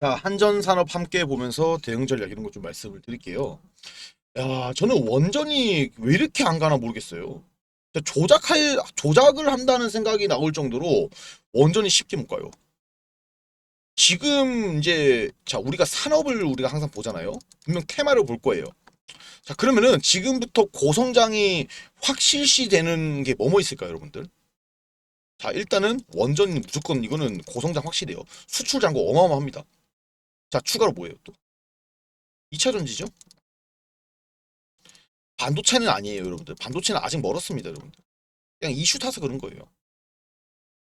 자, 한전산업 함께 보면서 대응 전략 이런 거좀 말씀을 드릴게요. 야, 저는 원전이 왜 이렇게 안 가나 모르겠어요. 조작할, 조작을 한다는 생각이 나올 정도로 원전이 쉽게 못 가요. 지금 이제, 자, 우리가 산업을 우리가 항상 보잖아요. 분명 테마를 볼 거예요. 자, 그러면은 지금부터 고성장이 확실시 되는 게 뭐뭐 있을까요, 여러분들? 자, 일단은 원전은 무조건 이거는 고성장 확실해요. 수출 잔고 어마어마합니다. 자, 추가로 뭐예요, 또? 2차 전지죠? 반도체는 아니에요, 여러분들. 반도체는 아직 멀었습니다, 여러분들. 그냥 이슈 타서 그런 거예요.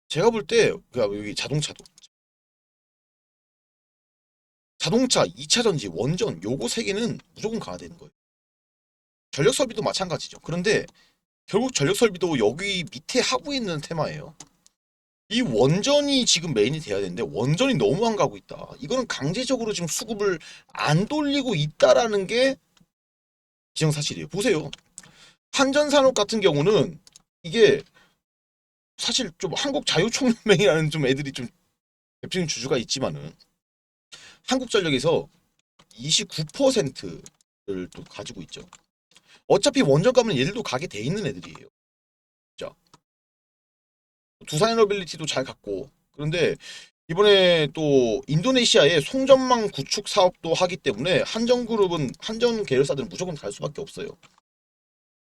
제가 볼 때, 그러니까 여기 자동차도. 자동차, 2차 전지, 원전, 요거 세 개는 무조건 가야 되는 거예요. 전력 설비도 마찬가지죠. 그런데 결국 전력 설비도 여기 밑에 하고 있는 테마예요. 이 원전이 지금 메인이 돼야 되는데 원전이 너무 안 가고 있다. 이거는 강제적으로 지금 수급을 안 돌리고 있다라는 게 기정사실이에요. 보세요. 한전산업 같은 경우는 이게 사실 좀 한국 자유총연맹이라는 좀 애들이 좀 대표적인 주주가 있지만은 한국전력에서 29%를 또 가지고 있죠. 어차피 원전 가면 얘들도 가게 돼 있는 애들이에요. 자, 두산 에너빌리티도 잘 갔고 그런데 이번에 또 인도네시아에 송전망 구축 사업도 하기 때문에 한전그룹은 한전 계열사들은 무조건 갈 수밖에 없어요.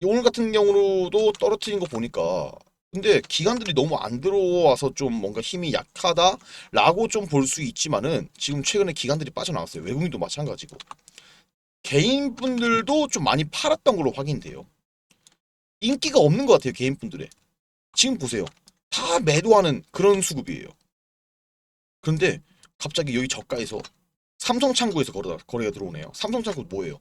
오늘 같은 경우도 떨어뜨린 거 보니까 근데 기관들이 너무 안 들어와서 좀 뭔가 힘이 약하다라고 좀 볼 수 있지만은 지금 최근에 기관들이 빠져나왔어요. 외국인도 마찬가지고. 개인분들도 좀 많이 팔았던 걸로 확인돼요. 인기가 없는 것 같아요, 개인분들의. 지금 보세요. 다 매도하는 그런 수급이에요. 그런데 갑자기 여기 저가에서 삼성 창구에서 거래, 거래가 들어오네요. 삼성 창구 뭐예요?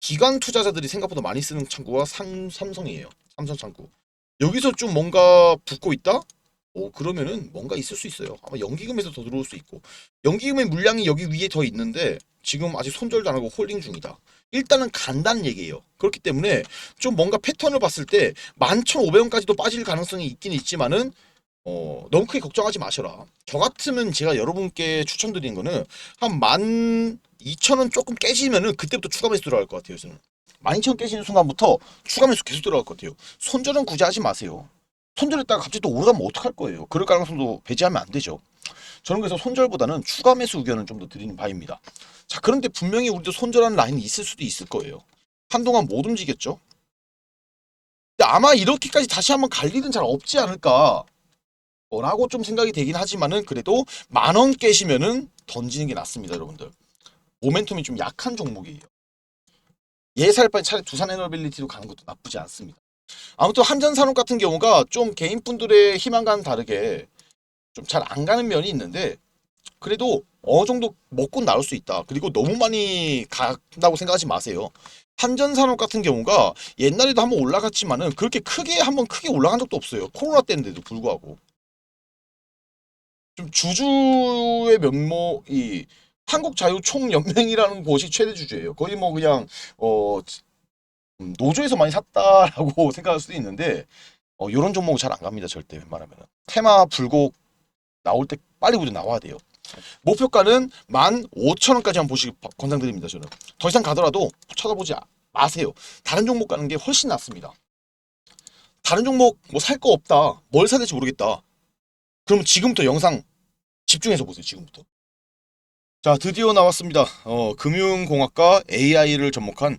기관 투자자들이 생각보다 많이 쓰는 창구가 삼, 삼성이에요. 삼성 창구. 여기서 좀 뭔가 붙고 있다? 오, 그러면은 뭔가 있을 수 있어요. 아마 연기금에서 더 들어올 수 있고. 연기금의 물량이 여기 위에 더 있는데 지금 아직 손절도 안 하고 홀딩 중이다. 일단은 간다는 얘기예요. 그렇기 때문에 좀 뭔가 패턴을 봤을 때 11,500원까지도 빠질 가능성이 있긴 있지만은 어, 너무 크게 걱정하지 마셔라. 저 같으면 제가 여러분께 추천드리는 거는 한 12,000원 조금 깨지면은 그때부터 추가 매수 들어갈 것 같아요. 저는. 12,000원 깨지는 순간부터 추가 매수 계속 들어갈 것 같아요. 손절은 굳이 하지 마세요. 손절했다가 갑자기 또 오르가면 어떡할 거예요. 그럴 가능성도 배제하면 안 되죠. 저는 그래서 손절보다는 추가 매수 의견을 좀 더 드리는 바입니다. 자, 그런데 분명히 우리도 손절하는 라인이 있을 수도 있을 거예요. 한동안 못 움직였죠? 아마 이렇게까지 다시 한번 갈 일은 잘 없지 않을까. 어, 라고 좀 생각이 되긴 하지만은 그래도 만 원 깨시면은 던지는 게 낫습니다, 여러분들. 모멘텀이 좀 약한 종목이에요. 예살 바에 차라리 두산 에너빌리티로 가는 것도 나쁘지 않습니다. 아무튼 한전산업 같은 경우가 좀 개인분들의 희망과는 다르게 좀 잘 안 가는 면이 있는데 그래도 어느 정도 먹고 나올 수 있다. 그리고 너무 많이 간다고 생각하지 마세요. 한전산업 같은 경우가 옛날에도 한번 올라갔지만은 그렇게 크게 한번 크게 올라간 적도 없어요. 코로나 때인데도 불구하고. 좀 주주의 면목이 한국자유총연맹이라는 곳이 최대 주주예요. 거의 뭐 그냥 어 음, 노조에서 많이 샀다라고 생각할 수도 있는데 어, 이런 종목은 잘 안 갑니다 절대 웬만하면 테마 불곡 나올 때 빨리 우리 나와야 돼요. 목표가는 15,000원까지 한번 보시기 바- 권장드립니다 저는. 더 이상 가더라도 쳐다보지 아- 마세요. 다른 종목 가는 게 훨씬 낫습니다. 다른 종목 뭐 살 거 없다 뭘 사야 될지 모르겠다. 그러면 지금부터 영상 집중해서 보세요 지금부터. 자 드디어 나왔습니다. 어, 금융공학과 AI를 접목한